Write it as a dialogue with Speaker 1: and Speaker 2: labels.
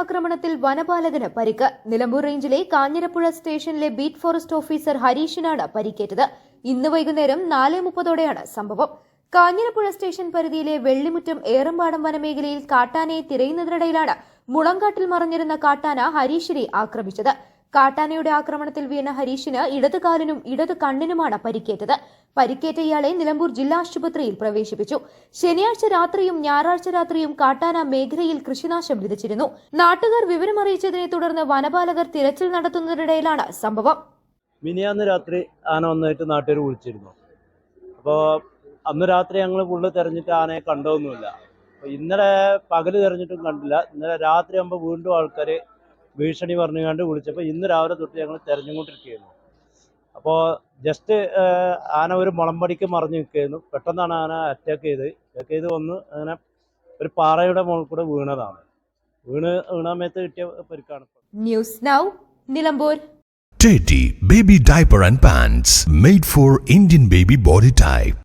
Speaker 1: ആക്രമണത്തിൽ വനപാലകന് പരിക്ക്. നിലമ്പൂർ റേഞ്ചിലെ കാഞ്ഞിരപ്പുഴ സ്റ്റേഷനിലെ ബീറ്റ് ഫോറസ്റ്റ് ഓഫീസർ ഹരീഷിനാണ് പരിക്കേറ്റത്. ഇന്ന് വൈകുന്നേരം നാല് മുപ്പതോടെയാണ് സംഭവം. കാഞ്ഞിരപ്പുഴ സ്റ്റേഷൻ പരിധിയിലെ വെള്ളിമുറ്റം ഏറമ്പാടം വനമേഖലയിൽ കാട്ടാനയെ തിരയുന്നതിനിടയിലാണ് മുളങ്കാട്ടിൽ മറഞ്ഞിരുന്ന കാട്ടാന ഹരീഷിനെ ആക്രമിച്ചത്. കാട്ടാനയുടെ ആക്രമണത്തിൽ വീണ ഹരീഷിന് ഇടത് കാലിനും ഇടത് കണ്ണിനുമാണ് പരിക്കേറ്റത്. പരിക്കേറ്റ ഇയാളെ നിലമ്പൂർ ജില്ലാ ആശുപത്രിയിൽ പ്രവേശിപ്പിച്ചു. ശനിയാഴ്ച രാത്രിയും ഞായറാഴ്ച രാത്രിയും കാട്ടാന മേഖലയിൽ കൃഷിനാശം വിതച്ചിരുന്നു. നാട്ടുകാർ വിവരമറിയിച്ചതിനെ തുടർന്ന് വനപാലകർ തിരച്ചിൽ നടത്തുന്നതിനിടയിലാണ് സംഭവം.
Speaker 2: മിനിയാന്ന് രാത്രി ആന വന്നായിട്ട് നാട്ടുകാർ വിളിച്ചിരുന്നു. അപ്പോൾ അന്ന് രാത്രി ഞങ്ങൾ ഫുള്ള് തെരഞ്ഞിട്ട് ആനയെ കണ്ടതൊന്നുമില്ല. അപ്പോൾ ഇന്നലെ പകൽ തെരഞ്ഞിട്ടും കണ്ടില്ല. ഇന്നലെ രാത്രി ആകുമ്പോൾ വീണ്ടും ആൾക്കാർ ഭീഷണി പറഞ്ഞുകൊണ്ട് വിളിച്ചപ്പോൾ ഇന്ന് രാവിലെ തൊട്ട് ഞങ്ങൾ തെരഞ്ഞുകൊണ്ടിരിക്കുകയായിരുന്നു. അപ്പോൾ ജസ്റ്റ് ആന ഒരു മുളമ്പടിക്ക് മറിഞ്ഞു നിൽക്കുകയായിരുന്നു. പെട്ടെന്നാണ് ആന അറ്റാക്ക് ചെയ്ത്. അറ്റാക്ക് ചെയ്ത് വന്ന് അങ്ങനെ ഒരു പാറയുടെ മുകളിൽ കൂടെ വീണതാണ്. വീണ് വീണാമയത്ത് കിട്ടിയ പരിക്കാണ്
Speaker 1: news now Nilambur.
Speaker 3: Teddy Baby Diaper and Pants made for Indian baby body type.